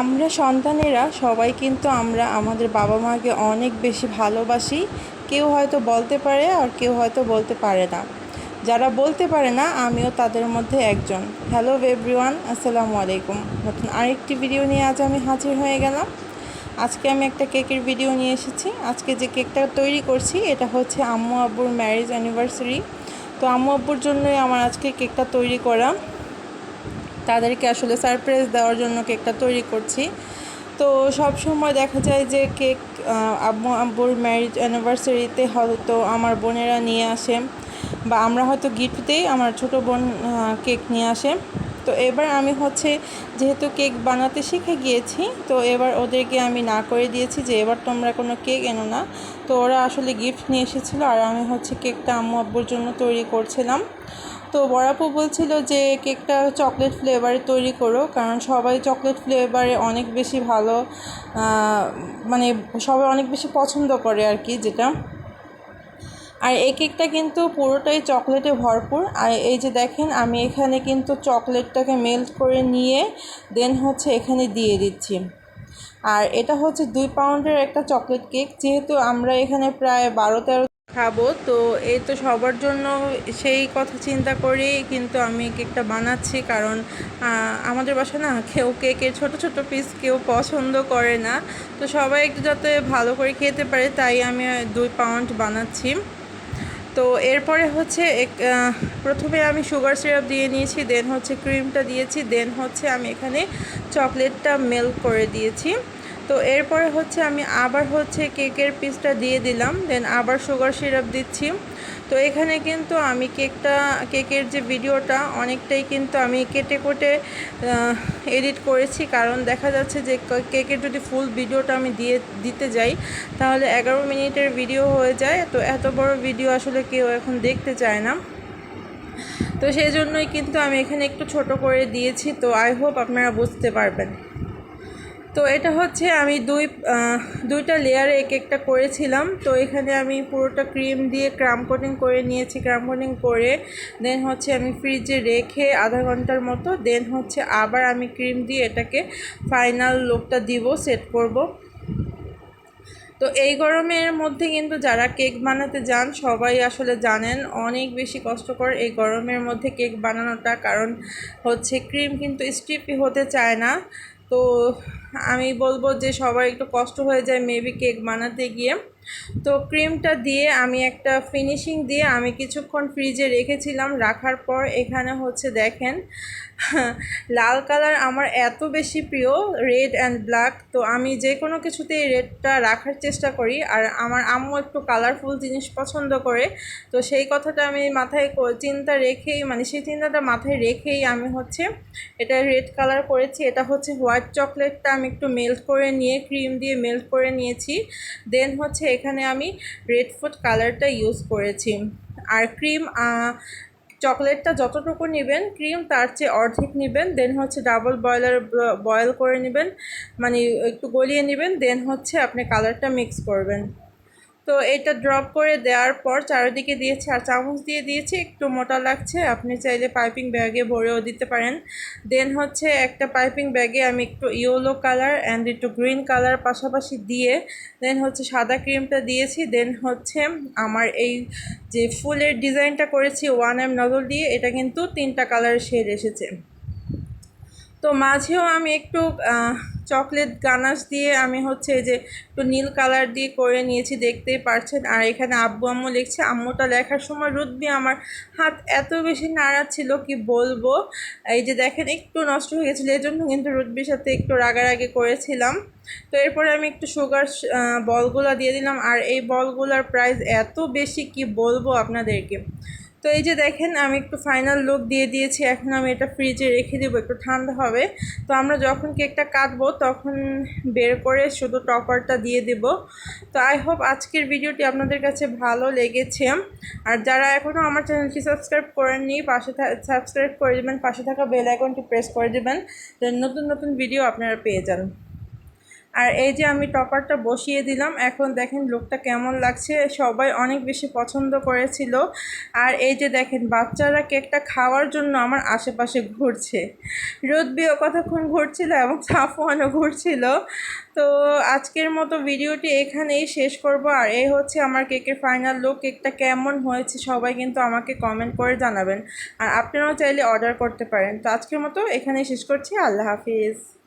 আমরা সন্তানেরা সবাই কিন্তু আমরা আমাদের বাবা মাকে অনেক বেশি ভালোবাসি। কেউ হয়তো বলতে পারে আর কেউ হয়তো বলতে পারে না। যারা বলতে পারে না, আমিও তাদের মধ্যে একজন। হ্যালো এভরিওয়ান আসসালামু আলাইকুম। নতুন আরেকটি ভিডিও নিয়ে আজ আমি হাজির হয়ে গেলাম। আজকে আমি একটা কেকের ভিডিও নিয়ে এসেছি। আজকে যে কেকটা তৈরি করছি, এটা হচ্ছে আম্মু আব্বুর ম্যারেজ অ্যানিভার্সারি তো আম্মু আব্বুর জন্যই আমার আজকে কেকটা তৈরি করা। তাদেরকে আসলে সারপ্রাইজ দেওয়ার জন্য কেকটা তৈরি করছি। তো সব সময় দেখা যায় যে কেক আব্বু আব্বুর ম্যারিজ অ্যানিভার্সারিতে হয়তো আমার বোনেরা নিয়ে আসে বা আমরা হয়তো গিফট দিই আমার ছোট বোন কেক নিয়ে আসে। তো এবার আমি হচ্ছে যেহেতু কেক বানাতে শিখে গিয়েছি, তো এবার ওদেরকে আমি না করে দিয়েছি যে এবার তোমরা কোনো কেক এনো না। তো ওরা আসলে গিফট নিয়ে এসেছিল আর আমি হচ্ছে কেকটা আম্মু আব্বুর জন্য তৈরি করছিলাম। তো বড়াপু বলছিল যে কেকটা চকলেট ফ্লেভারে তৈরি করো, কারণ সবাই চকলেট ফ্লেভারে অনেক বেশি ভালো মানে সবাই অনেক বেশি পছন্দ করে আর কি যেটা। আর এই কেকটা কিন্তু পুরোটাই চকলেটে ভরপুর। আর এই যে দেখেন, আমি এখানে কিন্তু চকলেটটাকে মেল্ট করে নিয়ে দেন হচ্ছে এখানে দিয়ে দিচ্ছি। আর এটা হচ্ছে দুই পাউন্ডের একটা চকলেট কেক। যেহেতু আমরা এখানে প্রায় বারো তেরো খাব তো এই তো সবার জন্য সেই কথা চিন্তা করেই কিন্তু আমি কেকটা বানাচ্ছি কারণ আমাদের বাসা না কেউ কেকের ছোট ছোট পিস কেউ পছন্দ করে না। তো সবাই একটু যাতে ভালো করে খেতে পারে, তাই আমি দুই পাউন্ড বানাচ্ছি। তো এরপরে হচ্ছে প্রথমে আমি সুগার সিরাপ দিয়ে নিয়েছি দেন হচ্ছে ক্রিমটা দিয়েছি দেন হচ্ছে আমি এখানে চকলেটটা মেল্ট করে দিয়েছি। তো এরপরে হচ্ছে আমি আবার হচ্ছে কেকের পিসটা দিয়ে দিলাম দেন আবার সুগার সিরাপ দিচ্ছি। তো এখানে কিন্তু আমি কেকটা, কেকের যে ভিডিওটা, অনেকটাই কিন্তু আমি কেটে কোটে এডিট করেছি। কারণ দেখা যাচ্ছে যে কেকের যদি ফুল ভিডিওটা আমি দিয়ে, দিতে যাই, তাহলে এগারো মিনিটের ভিডিও হয়ে যায়। তো এত বড় ভিডিও আসলে কেউ এখন দেখতে চায় না। তো সেই জন্যই কিন্তু আমি এখানে একটু ছোট করে দিয়েছি। তো আই হোপ আপনারা বুঝতে পারবেন। তো এটা হচ্ছে আমি দুই দুইটা লেয়ারে এক একটা করেছিলাম। তো এখানে আমি পুরোটা ক্রিম দিয়ে ক্রাম কোটিং করে নিয়েছি ক্রাম কোটিং করে দেন হচ্ছে আমি ফ্রিজে রেখে আধা ঘণ্টার মতো দেন হচ্ছে আবার আমি ক্রিম দিয়ে এটাকে ফাইনাল লুকটা দিব সেট করব। তো এই গরমের মধ্যে কিন্তু যারা কেক বানাতে যান, সবাই আসলে জানেন অনেক বেশি কষ্টকর এই গরমের মধ্যে কেক বানানোটা, কারণ হচ্ছে ক্রিম কিন্তু স্টিপি হতে চায় না। তো আমি বলব যে সবার একটু কষ্ট হয়ে যায় মেবি কেক বানাতে গিয়ে। তো ক্রিমটা দিয়ে আমি একটা ফিনিশিং দিয়ে আমি কিছুক্ষণ ফ্রিজে রেখেছিলাম, রাখার পর এখানে হচ্ছে দেখেন, লাল কালার আমার এত বেশি প্রিয়, রেড অ্যান্ড ব্ল্যাক, তো আমি যে কোনো কিছুতেই রেডটা রাখার চেষ্টা করি। আর আমার আম্মু একটু কালারফুল জিনিস পছন্দ করে, তো সেই কথাটা আমি মাথায় চিন্তা রেখেই মানে সেই চিন্তাটা মাথায় রেখেই আমি হচ্ছে এটা রেড কালার করেছি। এটা হচ্ছে হোয়াইট চকলেটটা আমি একটু মেল্ট করে নিয়ে, ক্রিম দিয়ে মেল্ট করে নিয়েছি। দেন হচ্ছে এখানে আমি রেড ফুড কালারটা ইউজ করেছি। আর ক্রিম চকলেটটা যতটুকু নেবেন ক্রিম তার চেয়ে অর্ধেক নেবেন দেন হচ্ছে ডাবল বয়লার বয়েল করে নেবেন মানে একটু গলিয়ে নেবেন দেন হচ্ছে আপনি কালারটা মিক্স করবেন। তো এটা ড্রপ করে দেওয়ার পর চারিদিকে দিয়েছি আর চামচ দিয়ে দিয়েছি, একটু মোটা লাগছে। আপনি চাইলে পাইপিং ব্যাগে ভরেও দিতে পারেন। দেন হচ্ছে একটা পাইপিং ব্যাগে আমি একটু ইয়েলো কালার অ্যান্ড একটু গ্রিন কালার পাশাপাশি দিয়ে দেন হচ্ছে সাদা ক্রিমটা দিয়েছি। দেন হচ্ছে আমার এই যে ফুলের ডিজাইনটা করেছি ওয়ান এম নজল দিয়ে, এটা কিন্তু তিনটা কালারের শেড এসেছে। তো মাঝেও আমি একটু চকলেট গানাশ দিয়ে আমি হচ্ছে যে একটু নীল কালার দিয়ে করে নিয়েছি, দেখতেই পারছেন। আর এখানে আব্বু আম্মু লিখছে, আম্মুটা লেখার সময় রুদ্বি আমার হাত এত বেশি নাড়া ছিল কি বলব? এই যে দেখেন, একটু নষ্ট হয়ে গেছিল এই জন্য কিন্তু রুদ্বির সাথে একটু রাগারাগি করেছিলাম। তো এরপরে আমি একটু সুগার বলগুলো দিয়ে দিলাম। আর এই বলগুলোর প্রাইস এত বেশি, কি বলব আপনাদেরকে? তো এই যে দেখেন, আমি একটু ফাইনাল লুক দিয়ে দিয়েছি। এখন আমি এটা ফ্রিজে রেখে দেবো, একটু ঠান্ডা হবে। তো আমরা যখন কেকটা কাটবো, তখন বের করে শুধু টপারটা দিয়ে দেব। তো আই হোপ আজকের ভিডিওটি আপনাদের কাছে ভালো লেগেছে। আর যারা এখনও আমার চ্যানেলটি সাবস্ক্রাইব করেননি, পাশে সাবস্ক্রাইব করে দেবেন, পাশে থাকা বেল আইকনটি প্রেস করে দেবেন নতুন নতুন ভিডিও আপনারা পেয়ে যান। আর এই যে আমি টপারটা বসিয়ে দিলাম, এখন দেখেন লুকটা কেমন লাগছে। সবাই অনেক বেশি পছন্দ করেছিল। আর এই যে দেখেন, বাচ্চারা কেকটা খাওয়ার জন্য আমার আশেপাশে ঘুরছে। রোদবিও কতক্ষণ ঘুরছিল এবং সাফওয়ানও ঘুরছিল। তো আজকের মতো ভিডিওটি এখানেই শেষ করব। আর এই হচ্ছে আমার কেকের ফাইনাল লুক কেকটা কেমন হয়েছে সবাই কিন্তু আমাকে কমেন্ট করে জানাবেন। আর আপনারাও চাইলে অর্ডার করতে পারেন। তো আজকের মতো এখানেই শেষ করছি। আল্লাহ হাফিজ।